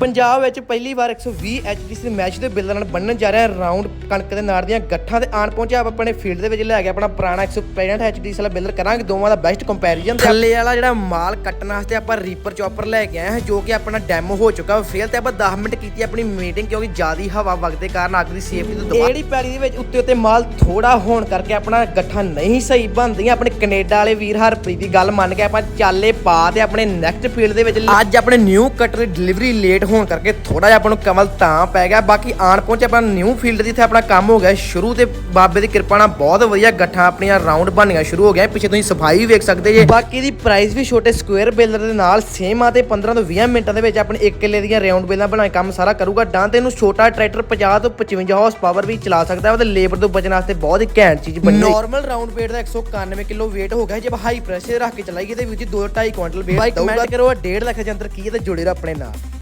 ਪੰਜਾਬ ਵਿੱਚ ਪਹਿਲੀ ਵਾਰ 120 ਐਚਪੀਸੀ ਦੇ ਮੈਚ ਦੇ ਬਿੱਲਾਂ ਨਾਲ ਬੰਨਣ ਜਾ ਰਿਹਾ ਰਾਉਂਡ ਕਣਕ ਦੇ ਨਾੜ ਦੀਆਂ ਗੱਠਾਂ ਤੇ ਆਣ ਪਹੁੰਚਿਆ। ਆਪ ਆਪਣੇ ਫੀਲਡ ਦੇ ਵਿੱਚ ਲੈ ਕੇ ਆਪਣਾ ਪੁਰਾਣਾ 165 ਐਚਪੀਸੀ ਵਾਲਾ ਬਿੱਲਰ ਕਰਾਂਗੇ। ਦੋਵਾਂ ਦਾ ਬੈਸਟ ਕੰਪੈਰੀਜ਼ਨ ਥੱਲੇ ਵਾਲਾ ਜਿਹੜਾ ਮਾਲ ਕੱਟਣ ਵਾਸਤੇ ਆਪਾਂ ਰੀਪਰ ਚੌਪਰ ਲੈ ਕੇ ਆਏ ਹਾਂ ਜੋ ਕਿ ਆਪਣਾ ਡੈਮੋ ਹੋ ਚੁੱਕਾ ਫੇਲ ਤੇ ਆਪਾਂ 10 ਮਿੰਟ ਕੀਤੀ ਆਪਣੀ ਮੀਟਿੰਗ ਕਿਉਂਕਿ ਜ਼ਿਆਦੀ ਹਵਾ ਵਗਦੇ ਕਾਰਨ ਅੱਗ ਦੀ ਸੇਫਟੀ ਤੋਂ ਦਬਾਅ ਜਿਹੜੀ ਪੈਲੀ ਦੇ ਵਿੱਚ ਉੱਤੇ ਉੱਤੇ ਮਾਲ ਥੋੜਾ ਹੋਣ ਕਰਕੇ ਆਪਣਾ ਗੱਠਾਂ ਨਹੀਂ ਸਹੀ ਬਣਦੀਆਂ। ਆਪਣੇ ਕੈਨੇਡਾ ਵਾਲੇ ਵੀਰ ਹਰਪ੍ਰੀਤ ਦੀ ਗੱਲ ਮੰਨ ਕੇ ਆਪਾਂ ਚਾਲੇ ਪਾ ਤੇ ਆਪਣੇ ਨੈਕਸਟ ਫੀਲਡ ਦੇ ਵਿੱਚ ਅੱਜ ਆਪਣੇ ਨਿਊ ਕਟਰ ਡਿਲੀਵਰੀ ਲੇਟ ਹੋਣ ਕਰਕੇ ਥੋੜਾ ਜਿਹਾ ਆਪਾਂ ਨੂੰ ਕਮਲ ਤਾਂ ਪੈ ਗਿਆ। ਬਾਕੀ ਆਣ ਪਹੁੰਚ ਆਪਣਾ ਨਿਊ ਫੀਲਡ ਦੀ ਇੱਥੇ ਆਪਣਾ ਕੰਮ ਹੋ ਗਿਆ। ਸ਼ੁਰੂ ਤੇ ਬਾਬੇ ਦੀ ਕਿਰਪਾ ਨਾਲ ਬਹੁਤ ਵਧੀਆ ਗੱਠਾਂ ਆਪਣੀਆਂ ਰਾਉਂਡ ਬਣਨੀਆਂ ਸ਼ੁਰੂ ਹੋ ਗਿਆ ਪਿੱਛੇ ਤੁਸੀਂ ਸਫ਼ਾਈ ਵੀ ਵੇਖ ਸਕਦੇ ਜੇ। ਬਾਕੀ ਦੀ ਪ੍ਰਾਈਸ ਵੀ ਛੋਟੇ ਸਕੁਅਰ ਬੇਲਰ ਦੇ ਨਾਲ ਸੇਮ ਆ ਤੇ 15 ਤੋਂ 20 ਮਿੰਟਾਂ ਦੇ ਵਿੱਚ ਆਪਣੇ 1 ਕਿੱਲੇ ਦੀਆਂ ਰਾਉਂਡ ਬੇਲਾਂ ਬਣਾ ਕੇ ਕੰਮ ਸਾਰਾ ਕਰੂਗਾ। ਡਾਂ ਤੇ ਇਹਨੂੰ ਛੋਟਾ ਟਰੈਕਟਰ 50 ਤੋਂ 55 ਹਾਰਸ ਪਾਵਰ ਵੀ ਚਲਾ ਸਕਦਾ ਹੈ। ਉਹਦੇ ਲੇਬਰ ਤੋਂ ਬਚਣ ਵਾਸਤੇ ਬਹੁਤ ਹੀ ਘੈਂਟ ਚੀਜ਼ ਬਣੀ ਨਾਰਮਲ ਰਾਉਂਡ ਵੇਟ ਦਾ 191 ਕਿਲੋ weight ਹੋ ਗਿਆ। ਜੇ ਹਾਈ ਪ੍ਰੈਸ਼ਰ ਰੱਖ ਕੇ ਚਲਾਈਏ ਤੇ ਵਿੱਚ 2.5 ਕੁਇੰਟਲ weight ਕਮੈਂਟ ਕਰੋ 1.5 ਲੱਖ ਦੇ ਅੰਦਰ ਕੀ ਹੈ ਤੇ ਜੁੜੇ ਰਹੋ ਆਪਣੇ ਨਾਲ।